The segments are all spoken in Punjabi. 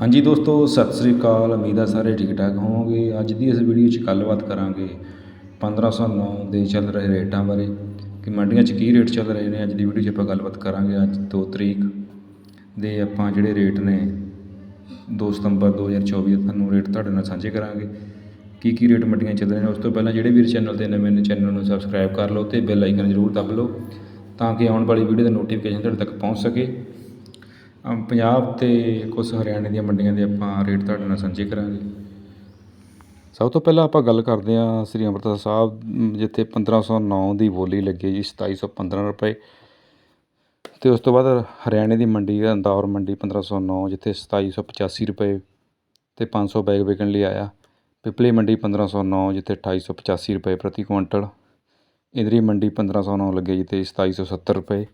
ਹਾਂਜੀ ਦੋਸਤੋ, ਸਤਿ ਸ੍ਰੀ ਅਕਾਲ। ਉਮੀਦ ਆ ਸਾਰੇ ਠੀਕ ਠਾਕ ਹੋਵੋਗੇ। ਅੱਜ ਦੀ ਇਸ ਵੀਡੀਓ 'ਚ ਗੱਲਬਾਤ ਕਰਾਂਗੇ 1509 ਦੇ ਚੱਲ ਰਹੇ ਰੇਟਾਂ ਬਾਰੇ। ਕਿ ਮੰਡੀਆਂ 'ਚ ਕੀ ਰੇਟ ਚੱਲ ਰਹੇ ਨੇ? ਅੱਜ ਦੀ ਵੀਡੀਓ 'ਚ ਆਪਾਂ ਗੱਲਬਾਤ ਕਰਾਂਗੇ। ਅੱਜ 2 ਤਰੀਕ ਦੇ ਆਪਾਂ ਜਿਹੜੇ ਰੇਟ ਨੇ 2 ਸਤੰਬਰ 2024 ਦੇ, ਤੁਹਾਨੂੰ ਰੇਟ ਤੁਹਾਡੇ ਨਾਲ ਸਾਂਝੇ ਕਰਾਂਗੇ। ਕੀ ਕੀ ਰੇਟ ਮੰਡੀਆਂ ਚੱਲ ਰਹੇ ਨੇ? ਉਸ ਤੋਂ ਪਹਿਲਾਂ ਜਿਹੜੇ ਵੀਰ ਚੈਨਲ ਤੇ ਨਵੇਂ ਨੇ, ਚੈਨਲ ਨੂੰ ਸਬਸਕ੍ਰਾਈਬ ਕਰ ਲਓ ਤੇ ਬੈਲ ਆਈਕਨ ਜ਼ਰੂਰ ਦਬ ਲਓ, ਤਾਂ ਕਿ ਆਉਣ ਵਾਲੀ ਵੀਡੀਓ ਦਾ ਨੋਟੀਫਿਕੇਸ਼ਨ ਤੁਹਾਡੇ ਤੱਕ ਪਹੁੰਚ ਸਕੇ। ਪੰਜਾਬ ਅਤੇ ਕੁਛ ਹਰਿਆਣੇ ਦੀਆਂ ਮੰਡੀਆਂ ਦੇ ਆਪਾਂ ਰੇਟ ਤੁਹਾਡੇ ਨਾਲ ਸਾਂਝੇ ਕਰਾਂਗੇ। ਸਭ ਤੋਂ ਪਹਿਲਾਂ ਆਪਾਂ ਗੱਲ ਕਰਦੇ ਹਾਂ ਸ੍ਰੀ ਅੰਮ੍ਰਿਤਸਰ ਸਾਹਿਬ ਅਮ, ਜਿੱਥੇ 1509 ਦੀ ਬੋਲੀ ਲੱਗੀ ਹੈ ਜੀ 2715 ਰੁਪਏ। ਅਤੇ ਉਸ ਤੋਂ ਬਾਅਦ ਹਰਿਆਣੇ ਦੀ ਮੰਡੀ ਹੈ ਇੰਦੌਰ ਮੰਡੀ 1509 ਜਿੱਥੇ 2785 ਰੁਪਏ ਅਤੇ ਪੰਜ ਸੌ ਬੈਗ ਵਿਕਣ ਲਈ ਆਇਆ। ਪਿਪਲੀ ਮੰਡੀ 1509 ਜਿੱਥੇ 2885 ਰੁਪਏ ਪ੍ਰਤੀ ਕੁਇੰਟਲ। ਇੰਦਰੀ ਮੰਡੀ 1509 ਲੱਗੇ ਜਿੱਥੇ 2770 ਰੁਪਏ।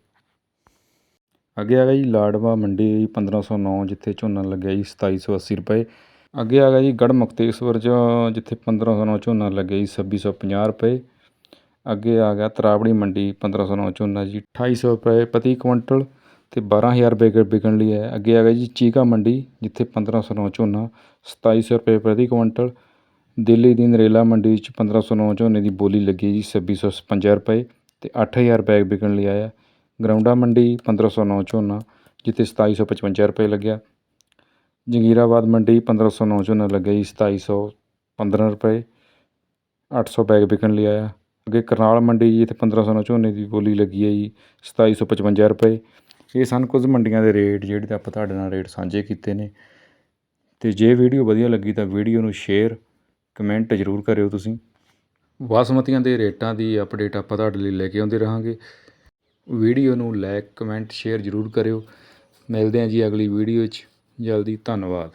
ਅੱਗੇ ਆ ਗਿਆ ਜੀ ਲਾਡਵਾ ਮੰਡੀ 1509 ਜਿੱਥੇ ਝੋਨਾ ਲੱਗਿਆ ਜੀ 2780 ਰੁਪਏ। ਅੱਗੇ ਆ ਗਿਆ ਜੀ ਗੜ੍ਹ ਮੁਕਤੇਸ਼ਵਰ 'ਚ, ਜਿੱਥੇ 1509 ਝੋਨਾ ਲੱਗਿਆ ਜੀ 2650 ਰੁਪਏ। ਅੱਗੇ ਆ ਗਿਆ ਤਰਾਵੜੀ ਮੰਡੀ 1509 ਝੋਨਾ ਜੀ ਅਠਾਈ ਸੌ ਰੁਪਏ ਪ੍ਰਤੀ ਕੁਇੰਟਲ ਅਤੇ ਬਾਰ੍ਹਾਂ ਹਜ਼ਾਰ ਰੁਪਏ ਵਿਕਣ ਲਈ ਹੈ ਅੱਗੇ ਆ ਗਿਆ ਜੀ ਚੀਕਾ ਮੰਡੀ, ਜਿੱਥੇ 1509 ਝੋਨਾ ਸਤਾਈ ਸੌ ਰੁਪਏ ਪ੍ਰਤੀ ਕੁਇੰਟਲ। ਦਿੱਲੀ ਦੀ ਨਰੇਲਾ ਮੰਡੀ 'ਚ 1509 ਝੋਨੇ ਦੀ ਬੋਲੀ ਲੱਗੀ ਜੀ 2655 ਰੁਪਏ ਤੇ 8000 ਬੈਗ ਵਿਕਣ ਲਈ ਆਇਆ। ਗਰਾਉਂਡਾ ਮੰਡੀ 1509 ਝੋਨਾ, ਜਿੱਥੇ 2755 ਰੁਪਏ ਲੱਗਿਆ। ਜੰਗੀਰਾਬਾਦ ਮੰਡੀ 1509 ਝੋਨਾ ਲੱਗਿਆ ਜੀ 2715 ਰੁਪਏ। 800 ਬੈਗ ਵਿਕਣ ਲਈ ਆਇਆ। ਅੱਗੇ ਕਰਨਾਲ ਮੰਡੀ ਜੀ, ਇੱਥੇ 1509 ਝੋਨੇ ਦੀ ਬੋਲੀ ਲੱਗੀ ਹੈ ਜੀ 2755 ਰੁਪਏ। ਇਹ ਸਨ ਕੁਝ ਮੰਡੀਆਂ ਦੇ ਰੇਟ, ਜਿਹੜੇ ਤਾਂ ਆਪਾਂ ਤੁਹਾਡੇ ਨਾਲ ਰੇਟ ਸਾਂਝੇ ਕੀਤੇ ਨੇ। ਤੇ ਜੇ ਵੀਡੀਓ ਵਧੀਆ ਲੱਗੀ ਤਾਂ ਵੀਡੀਓ ਨੂੰ ਸ਼ੇਅਰ, ਕਮੈਂਟ ਜ਼ਰੂਰ ਕਰਿਓ ਤੁਸੀਂ। ਬਾਸਮਤੀਆਂ ਦੇ ਰੇਟਾਂ ਦੀ ਅਪਡੇਟ ਆਪਾਂ ਤੁਹਾਡੇ ਲਈ ਲੈ ਕੇ ਆਉਂਦੇ ਰਹਾਂਗੇ। ਵੀਡੀਓ ਨੂੰ ਲਾਈਕ, ਕਮੈਂਟ, ਸ਼ੇਅਰ ਜ਼ਰੂਰ ਕਰਿਓ। ਮਿਲਦੇ ਹਾਂ ਜੀ ਅਗਲੀ ਵੀਡੀਓ 'ਚ। ਜਲਦੀ, ਧੰਨਵਾਦ।